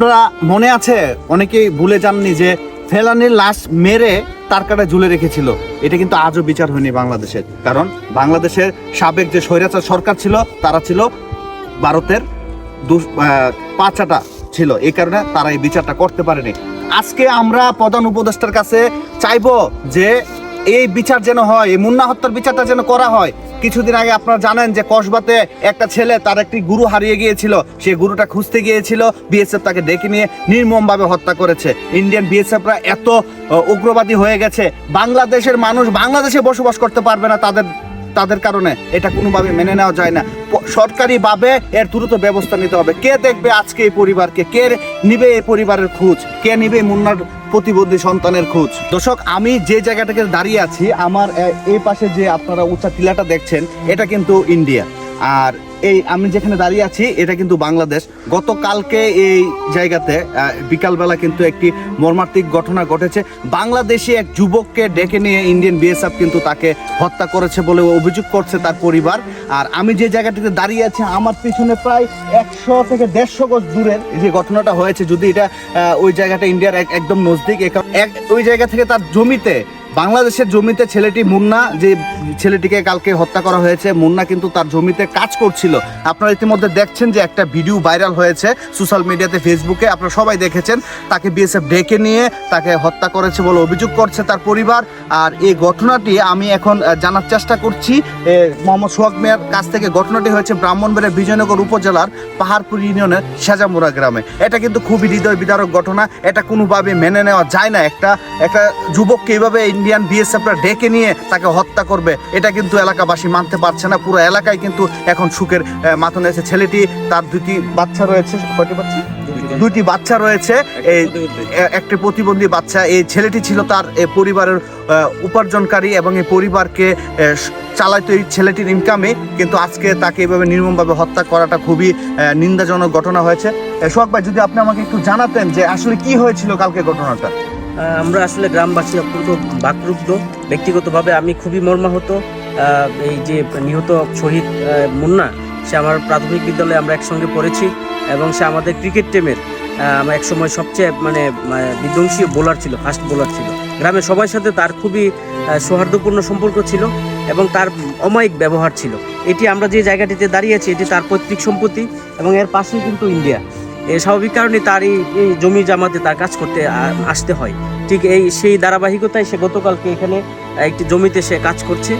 আপনারা মনে আছে? অনেকেই ভুলে যাননি যে ফেলানির লাশ মেরে তার কাটা ঝুলে রেখেছিল। এটা কিন্তু আজও বিচার হয়নি বাংলাদেশের। কারণ বাংলাদেশের সাবেক যে স্বৈরাচার সরকার ছিল তারা ছিল ভারতের আহ, পাঁচাটা ছিল। এই কারণে তারা এই বিচারটা করতে পারেনি। আজকে আমরা প্রধান উপদেষ্টার কাছে চাইব যে এই বিচার যেন হয় এই মুন্না হত্যার বিচারটা যেন করা হয়। কিছুদিন আগে আপনারা জানেন যে কসবাতে একটা ছেলে তার একটি গুরু হারিয়ে গিয়েছিল। সে গুরুটা খুঁজতে গিয়েছিল বিএসএফ তাকে ডেকে নিয়ে নির্মমভাবে হত্যা করেছে। ইন্ডিয়ান বিএসএফরা এত উগ্রবাদী হয়ে গেছে। বাংলাদেশের মানুষ বাংলাদেশে বসবাস করতে পারবে না তাদের তাদের কারণে এটা কোনোভাবে মেনে নেওয়া যায় না। সরকারিভাবে এর দ্রুত ব্যবস্থা নিতে হবে। কে দেখবে আজকে এই পরিবারকে? কে নিবে এই পরিবারের খোঁজ? কে নিবে মুন্নার প্রতিবন্ধী সন্তানের খোঁজ? দর্শক, আমি যে জায়গাটাকে দাঁড়িয়ে আছি, আমার এই পাশে যে আপনারা উঁচা টিলাটা দেখছেন, এটা কিন্তু ইন্ডিয়া। আর এই আমি যেখানে দাঁড়িয়ে আছি, এটা কিন্তু বাংলাদেশ। গতকালকে এই জায়গাতে বিকালবেলা কিন্তু একটি মর্মান্তিক ঘটনা ঘটেছে। বাংলাদেশি এক যুবককে ডেকে নিয়ে ইন্ডিয়ান বিএসএফ কিন্তু তাকে হত্যা করেছে বলে অভিযোগ করছে তার পরিবার। আর আমি যে জায়গাটিতে দাঁড়িয়ে আছি, আমার পিছনে প্রায় একশো থেকে দেড়শো গজ দূরের যে ঘটনাটা হয়েছে, যদি এটা ওই জায়গাটা ইন্ডিয়ার এক- একদম নজদিক এক ওই জায়গা থেকে তার জমিতে, বাংলাদেশের জমিতে ছেলেটি মুন্না, যে ছেলেটিকে কালকে হত্যা করা হয়েছে। মুন্না কিন্তু তার জমিতে কাজ করছিল। আপনারা ইতিমধ্যে দেখছেন যে একটা ভিডিও ভাইরাল হয়েছে সোশ্যাল মিডিয়াতে, ফেসবুকে। আপনারা সবাই দেখেছেন, তাকে বিএসএফ ডেকে নিয়ে তাকে হত্যা করেছে বলে অভিযোগ করছে তার পরিবার। আর এই ঘটনাটি আমি এখন জানার চেষ্টা করছি। মোহাম্মদ সোহাগ মিয়ার কাছ থেকে ঘটনাটি হয়েছে ব্রাহ্মণবাড়িয়া বিজয়নগর উপজেলার পাহাড়পুর ইউনিয়নের সাজামুরা গ্রামে। এটা কিন্তু খুবই হৃদয় বিদারক ঘটনা। এটা কোনোভাবে মেনে নেওয়া যায় না। একটা একটা যুবককে এইভাবে ইন্ডিয়ান বিএসএফরা ডেকে নিয়ে তাকে হত্যা করবে। এটা কিন্তু এলাকাবাসী মানতে পারছে না। পুরো এলাকায় কিন্তু এখন সুখের আহ, মাথা নিয়েছে ছেলেটি তার দুটি বাচ্চা রয়েছে। কয়টি বাচ্চা? দুটি বাচ্চা রয়েছে। এই একটি প্রতিবন্ধী বাচ্চা। এই ছেলেটি ছিল তার পরিবারের উপার্জনকারী এবং এই পরিবারকে চালাইতো এই ছেলেটির ইনকামে কিন্তু আজকে তাকে এভাবে নির্মমভাবে হত্যা করাটা খুবই নিন্দাজনক ঘটনা হয়েছে। সোহাগ ভাই যদি আপনি আমাকে একটু জানাতেন যে আসলে কি হয়েছিল কালকে ঘটনাটা? আমরা আসলে গ্রামবাসী অত্যন্ত বাকরুদ্ধ। ব্যক্তিগতভাবে আমি খুবই মর্মাহত এই যে নিহত শহীদ মুন্না, সে আমার প্রাথমিক বিদ্যালয়ে আমরা একসঙ্গে পড়েছি এবং সে আমাদের ক্রিকেট টিমের আমার এক সময় সবচেয়ে মানে বিধ্বংসী বোলার ছিল ফাস্ট বোলার ছিল। গ্রামের সবার সাথে তার খুবই সৌহার্দ্যপূর্ণ সম্পর্ক ছিল এবং তার অমায়িক ব্যবহার ছিল। এটি আমরা যে জায়গাটিতে দাঁড়িয়ে আছি এটি তার পৈতৃক সম্পত্তি এবং এর পাশেই কিন্তু ইন্ডিয়া। স্বাভাবিক কারণে তার এই এই জমি জামাতে তার কাজ করতে আসতে হয়। ঠিক এই, সেই ধারাবাহিকতায় সে গতকালকে এখানে একটি জমিতে সে কাজ করছে।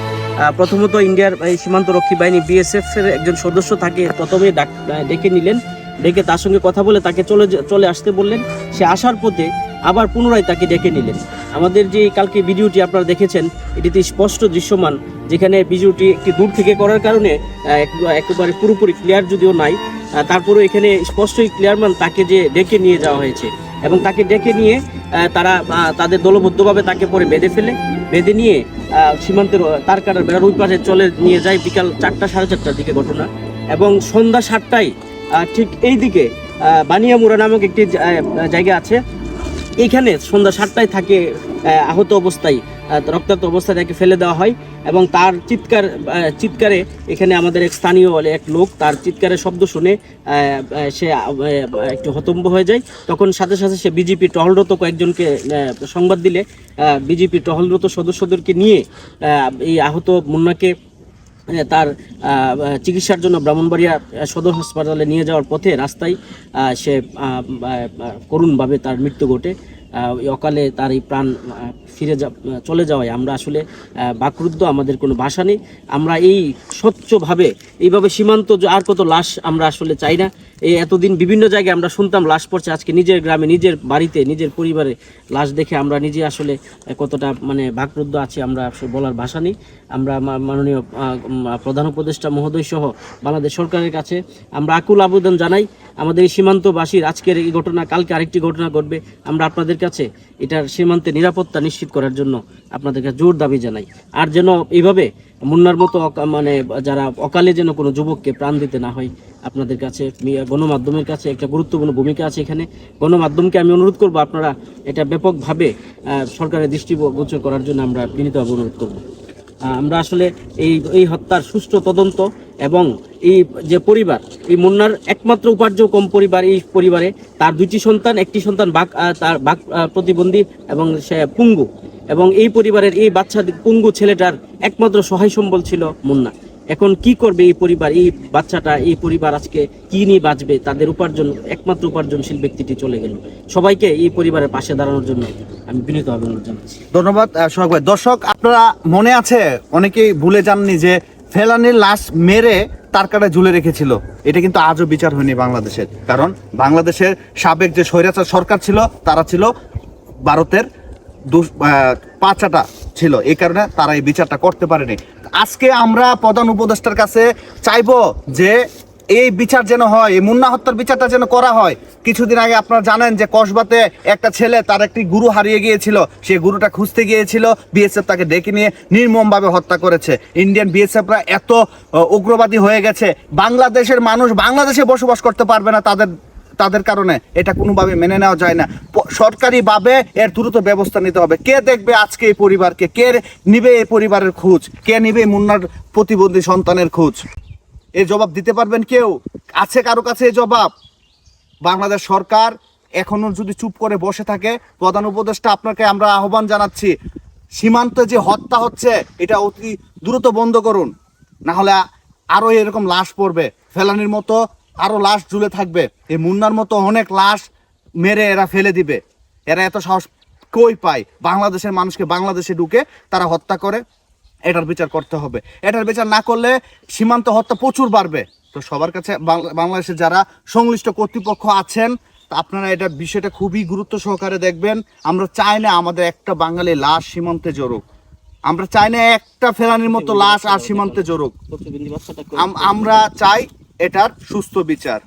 প্রথমত ইন্ডিয়ার এই সীমান্ত রক্ষী বাহিনী বিএসএফ এর একজন সদস্য তাকে প্রথমে ডাক- নিলেন। ডেকে তার সঙ্গে কথা বলে তাকে চলে চলে আসতে বললেন। সে আসার পথে আবার পুনরায় তাকে ডেকে নিলেন। আমাদের যে কালকে ভিডিওটি আপনারা দেখেছেন, এটিতে স্পষ্ট দৃশ্যমান, যেখানে ভিডিওটি একটি দূর থেকে করার কারণে একেবারে পুরোপুরি ক্লিয়ার যদিও নাই। তারপরেও এখানে স্পষ্টই ক্লিয়ারমান তাকে যে ডেকে নিয়ে যাওয়া হয়েছে এবং তাকে ডেকে নিয়ে তারা তাদের দলবদ্ধভাবে তাকে পরে বেঁধে ফেলে বেঁধে নিয়ে সীমান্তের তার কাটার বেড়ার ওই পাশে চলে নিয়ে যায় বিকাল চারটা সাড়ে চারটার দিকে ঘটনা। এবং সন্ধ্যা সাতটায় ঠিক এই দিকে আহ, বানিয়ামুড়া নামক একটি জায়গা আছে। এইখানে সন্ধ্যা সাতটায় থাকে আহত অবস্থায় রক্তাক্ত অবস্থায় তাকে ফেলে দেওয়া হয়। এবং তার চিৎকার চিৎকারে এখানে আমাদের এক স্থানীয় এক লোক তার চিৎকারের শব্দ শুনে সে একটু হতম্ব হয়ে যায়। তখন সাথে সাথে সে বিজেপি টহলরত কয়েকজনকে সংবাদ দিলে বিজেপি টহলরত সদস্যদেরকে নিয়ে এই আহত মুন্নাকে তার চিকিৎসার জন্য ব্রাহ্মণবাড়িয়া সদর হাসপাতালে নিয়ে যাওয়ার পথে রাস্তায় সে করুণভাবে তার মৃত্যু ঘটে। অকালে তার এই প্রাণ ফিরে যা, চলে যাওয়ায় আমরা আসলে বাকরুদ্ধ আমাদের কোনো ভাষা নেই। আমরা এই স্বচ্ছভাবে, এইভাবে সীমান্ত আর কত লাশ আমরা আসলে চাই না। এই এতদিন বিভিন্ন জায়গায় আমরা শুনতাম, লাশ পড়ছে। আজকে নিজের গ্রামে, নিজের বাড়িতে, নিজের পরিবারে লাশ দেখে আমরা নিজে আসলে কতটা মানে বাকরুদ্ধ আছি আমরা বলার ভাষা নেই। আমরা মাননীয় প্রধান উপদেষ্টা মহোদয় সহ বাংলাদেশ সরকারের কাছে আমরা আকুল আবেদন জানাই, আমাদের এই সীমান্তবাসীর আজকের এই ঘটনা, কালকে আরেকটি ঘটনা ঘটবে। আমরা আপনাদের কাছে এটার সীমান্তে নিরাপত্তা নিশ্চিত করার জন্য আপনাদের কাছে জোর দাবি জানাই। আর যেন এইভাবে মুন্নার মতো মানে যারা অকালে যেন কোনো যুবককে প্রাণ দিতে না হয়, আপনাদের কাছে গণমাধ্যমের কাছে একটা গুরুত্বপূর্ণ ভূমিকা আছে এখানে। গণমাধ্যমকে আমি অনুরোধ করব আপনারা এটা ব্যাপকভাবে সরকারের দৃষ্টিগোচর করার জন্য আমরা বিনীতভাবে অনুরোধ করব। আমরা আসলে এই এই হত্যার সুষ্ঠু তদন্ত এবং এই যে পরিবার, এই মুন্নার একমাত্র উপার্জন কম পরিবার এই পরিবারে, তার দুটি সন্তান, একটি সন্তান বাক তার বাক প্রতিবন্ধী এবং সে পুঙ্গু। এবং এই পরিবারের এই বাচ্চা পুঙ্গু ছেলেটার একমাত্র সহায় সম্বল ছিল মুন্না। এখন কি করবে এই পরিবার, এই বাচ্চাটা, এই পরিবার আজকে কি নিয়ে বাঁচবে? তাদের উপার্জন, একমাত্র উপার্জনশীল ব্যক্তিটি চলে গেল। সবাইকে এই পরিবারের পাশে দাঁড়ানোর জন্য আমি বিনীতভাবে অনুরোধ জানাচ্ছি। ধন্যবাদ সোহাগ ভাই। দর্শক, আপনারা মনে আছে? অনেকেই ভুলে যাননি যে ফেলানির লাশ মেরে তার কাটায় ঝুলে রেখেছিল। এটা কিন্তু আজও বিচার হয়নি বাংলাদেশের। কারণ বাংলাদেশের সাবেক যে স্বৈরাচার সরকার ছিল, তারা ছিল ভারতের পাচাটা ছিল। এই কারণে তারা এই বিচারটা করতে পারেনি। আজকে আমরা প্রধান উপদেষ্টার কাছে চাইব যে এই বিচার যেন হয়, এই মুন্না হত্যার বিচারটা যেন করা হয়। কিছুদিন আগে আপনারা জানেন যে কসবাতে একটা ছেলে তার একটি গুরু হারিয়ে গিয়েছিল। সে গুরুটা খুঁজতে গিয়েছিল, বিএসএফ তাকে ডেকে নিয়ে নির্মমভাবে হত্যা করেছে। ইন্ডিয়ান বিএসএফরা এত উগ্রবাদী হয়ে গেছে। বাংলাদেশের মানুষ বাংলাদেশে বসবাস করতে পারবে না তাদের তাদের কারণে এটা কোনোভাবে মেনে নেওয়া যায় না। সরকারিভাবে এর দ্রুত ব্যবস্থা নিতে হবে। কে দেখবে আজকে এই পরিবারকে? কে নিবে এই পরিবারের খোঁজ? কে নিবে মুন্নার প্রতিবন্ধী সন্তানের খোঁজ? এই জবাব দিতে পারবেন কেউ? আছে কারও কাছে এই জবাব? বাংলাদেশ সরকার এখনও যদি চুপ করে বসে থাকে, প্রধান উপদেষ্টা আপনাকে আমরা আহ্বান জানাচ্ছি, সীমান্তে যে হত্যা হচ্ছে, এটা অতি দ্রুত বন্ধ করুন। না হলে আরও এরকম লাশ পড়বে। ফেলানির মতো আরও লাশ ঝুলে থাকবে। এই মুন্নার মতো অনেক লাশ মেরে এরা ফেলে দিবে। এরা এত সাহস কই পায়? বাংলাদেশের মানুষকে বাংলাদেশে ঢুকে তারা হত্যা করে এটার বিচার করতে হবে। এটার বিচার না করলে সীমান্ত হত্যা প্রচুর বাড়বে। তো সবার কাছে বাংলা- বাংলাদেশে যারা সংশ্লিষ্ট কর্তৃপক্ষ আছেন তা আপনারা এটা বিষয়টা খুবই গুরুত্ব সহকারে দেখবেন। আমরা চাই না আমাদের একটা বাঙালি লাশ সীমান্তে জড়ুক। আমরা চাই না একটা ফেরানির মতো লাশ আর সীমান্তে জড়ুক। আম- আমরা চাই এটার সুস্থ বিচার।